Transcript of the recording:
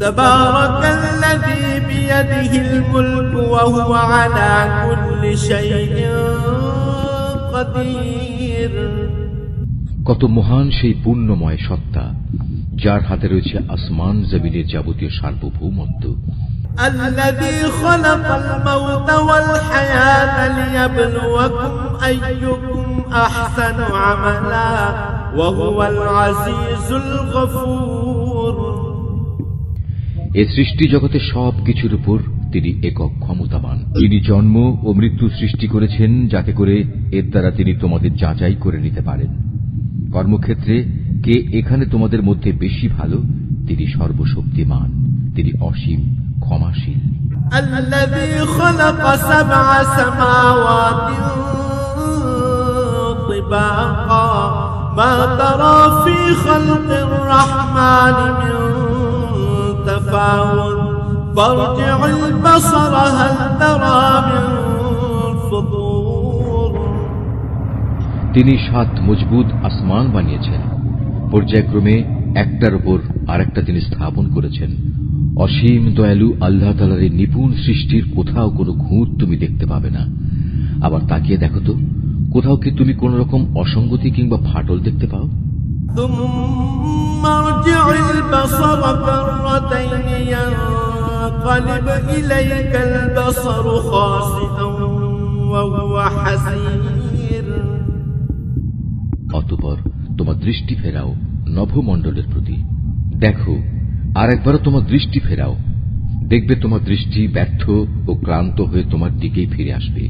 تبارك الذي بيده الملك وهو على كل شيء قدير কত মহান সেই পুণ্যময় সত্তা যার হাতে রয়েছে আসমান জমিনের যাবতীয় সার্বভৌমত্ব الذي خلق الموت والحياة ليبلوكم أيكم أحسن عملا وهو العزيز الغفور এ সৃষ্টি জগতের সব কিছুর উপর তিনি একক ক্ষমতাবান তিনি জন্ম ও মৃত্যু সৃষ্টি করেছেন যাতে করে এর দ্বারা তিনি তোমাদের যাচাই করে নিতে পারেন কর্মক্ষেত্রে কে এখানে তোমাদের মধ্যে বেশি ভালো তিনি সর্বশক্তিমান তিনি অসীম ক্ষমাশীল الذي خلق سبع سماوات طباقا ما ترى في خلق الرحمن من تفاوت فارجع البصر هل ترى من فطور তিনি সাত মজবুত আসমান বানিয়েছেন পর্যায়ক্রমে একটার উপর আরেকটা তিনি স্থাপন করেছেন অসীম দয়ালু আল্লাহ তালার এই নিপুণ সৃষ্টির কোথাও কোনো খুঁত তুমি দেখতে পাবে না আবার তাকিয়ে দেখো তো কোথাও কি তুমি কোন রকম অসঙ্গতি কিংবা ফাটল দেখতে পাও ثم ارجع البصر كرتين ينقلب إليك البصر خاسئا وهو حسير অতপর তোমার দৃষ্টি ফেরাও নভমণ্ডলের প্রতি দেখো আর একবারও তোমার দৃষ্টি ফেরাও দেখবে তোমার দৃষ্টি ব্যর্থ ও ক্লান্ত হয়ে তোমার দিকেই ফিরে আসবে